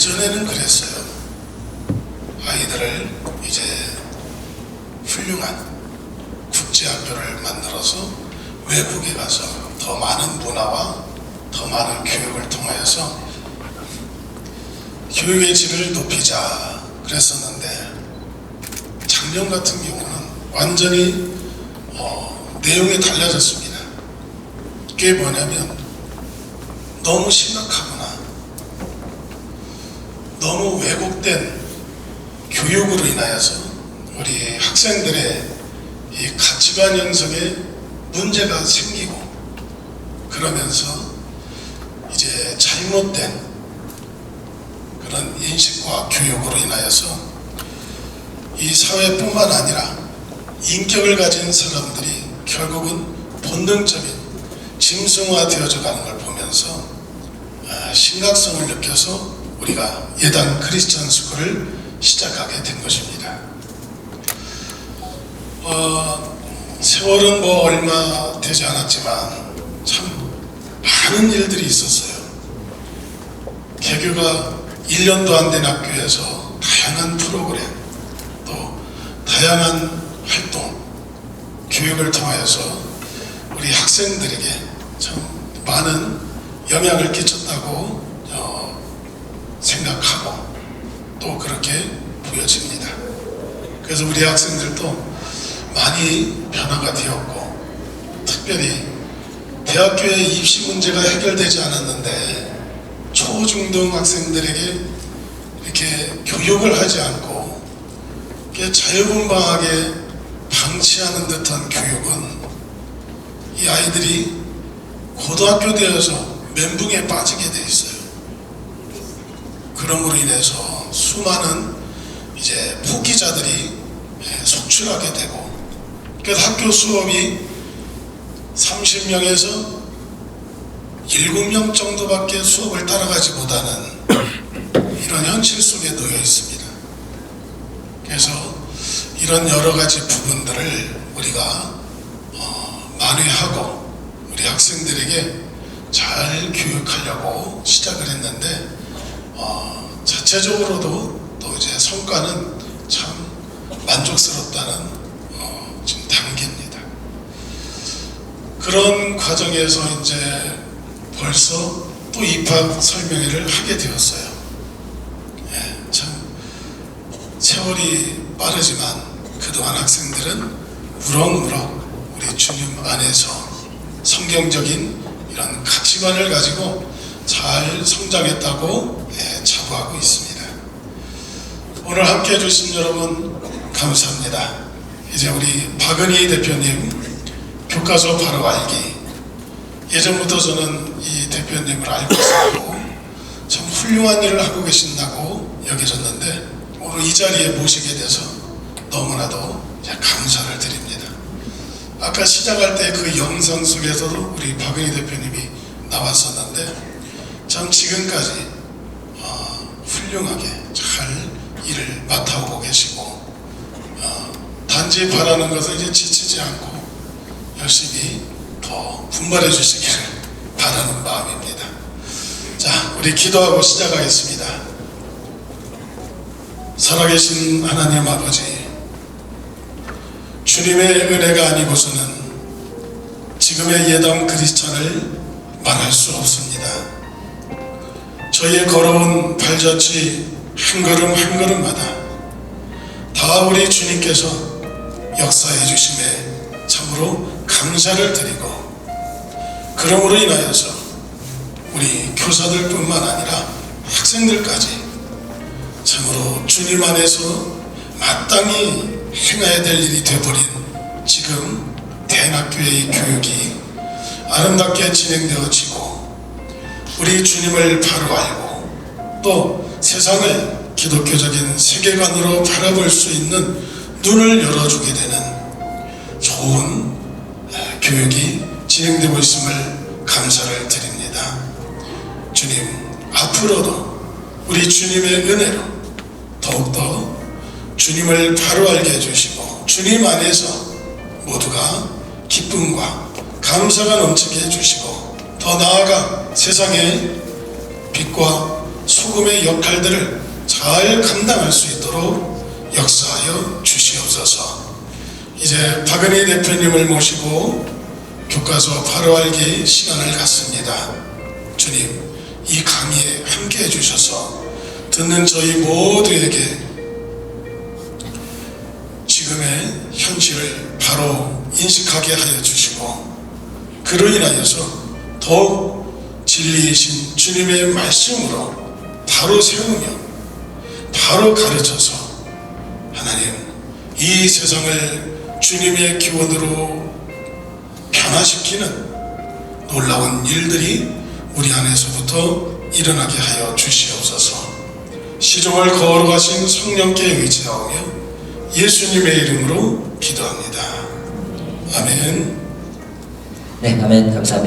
예전에는 그랬어요. 아이들을 이제 훌륭한 국제학교를 만들어서 외국에 가서 더 많은 문화와 더 많은 교육을 통하여서 교육의 질을 높이자 그랬었는데 작년 같은 경우는 완전히 어, 내용이 달라졌습니다. 그게 뭐냐면 너무 심각하구나. 너무 왜곡된 교육으로 인하여서 우리 학생들의 이 가치관 형성에 문제가 생기고 그러면서 이제 잘못된 그런 인식과 교육으로 인하여서 이 사회뿐만 아니라 인격을 가진 사람들이 결국은 본능적인 짐승화 되어져 가는 걸 보면서 아, 심각성을 느껴서 우리가 예단 크리스천 스쿨을 시작하게 된 것입니다. 어, 세월은 뭐 얼마 되지 않았지만 참 많은 일들이 있었어요. 개교가 1년도 안 된 학교에서 다양한 프로그램 또 다양한 활동 교육을 통하여서 우리 학생들에게 참 많은 영향을 끼쳤다고 어, 생각하고 또 그렇게 보여집니다. 그래서 우리 학생들도 많이 변화가 되었고 특별히 대학교의 입시 문제가 해결되지 않았는데 초중등 학생들에게 이렇게 교육을 하지 않고 자유분방하게 방치하는 듯한 교육은 이 아이들이 고등학교 되어서 멘붕에 빠지게 돼 있어요. 그럼으로 인해서 수많은 이제 포기자들이 예, 속출하게 되고 그래서 학교 수업이 30명에서 7명 정도밖에 수업을 따라가지 못하는 이런 현실 속에 놓여 있습니다. 그래서 이런 여러 가지 부분들을 우리가 어, 만회하고 우리 학생들에게 잘 교육하려고 시작을 했는데 어, 자체적으로도 또 이제 성과는 참 만족스럽다는 어, 지금 단계입니다. 그런 과정에서 이제 벌써 또 입학 설명회를 하게 되었어요. 예, 참 세월이 빠르지만 그동안 학생들은 무럭무럭 우리 주님 안에서 성경적인 이런 가치관을 가지고 잘 성장했다고 예, 자부하고 있습니다. 오늘 함께 해주신 여러분 감사합니다. 이제 우리 박은희 대표님 교과서 바로 알기 예전부터 저는 이 대표님을 알고 있었고 참 훌륭한 일을 하고 계신다고 여겨졌는데 오늘 이 자리에 모시게 돼서 너무나도 감사를 드립니다. 아까 시작할 때 그 영상 속에서도 우리 박은희 대표님이 나왔었는데 참 지금까지 어, 훌륭하게 잘 일을 맡아오고 계시고 어, 단지 바라는 것은 이제 지치지 않고 열심히 더 분발해 주시기를 바라는 마음입니다. 자, 우리 기도하고 시작하겠습니다. 살아계신 하나님 아버지, 주님의 은혜가 아니고서는 지금의 예당 크리스찬을 말할 수 없습니다. 저희의 걸어온 발자취 한 걸음 한 걸음마다 다 우리 주님께서 역사해 주심에 참으로 감사를 드리고 그러므로 인하여서 우리 교사들뿐만 아니라 학생들까지 참으로 주님 안에서 마땅히 행해야 될 일이 되어버린 지금 대학교의 교육이 아름답게 진행되어지고 우리 주님을 바로 알고 또 세상을 기독교적인 세계관으로 바라볼 수 있는 눈을 열어주게 되는 좋은 교육이 진행되고 있음을 감사를 드립니다. 주님, 앞으로도 우리 주님의 은혜로 더욱더 주님을 바로 알게 해주시고 주님 안에서 모두가 기쁨과 감사가 넘치게 해주시고 더 나아가 세상에 빛과 소금의 역할들을 잘 감당할 수 있도록 역사하여 주시옵소서. 이제 박은희 대표님을 모시고 교과서 바로 알기 시간을 갖습니다. 주님, 이 강의에 함께 해주셔서 듣는 저희 모두에게 지금의 현실을 바로 인식하게 하여 주시고 그로 인하여서 더욱 진리이신 주님의 말씀으로 바로 세우며 바로 가르쳐서 하나님 이 세상을 주님의 기원으로 변화시키는 놀라운 일들이 우리 안에서부터 일어나게 하여 주시옵소서. 시종을 거룩하신 성령께 의지하오며 예수님의 이름으로 기도합니다. 아멘. 네, 아멘 감사합니다.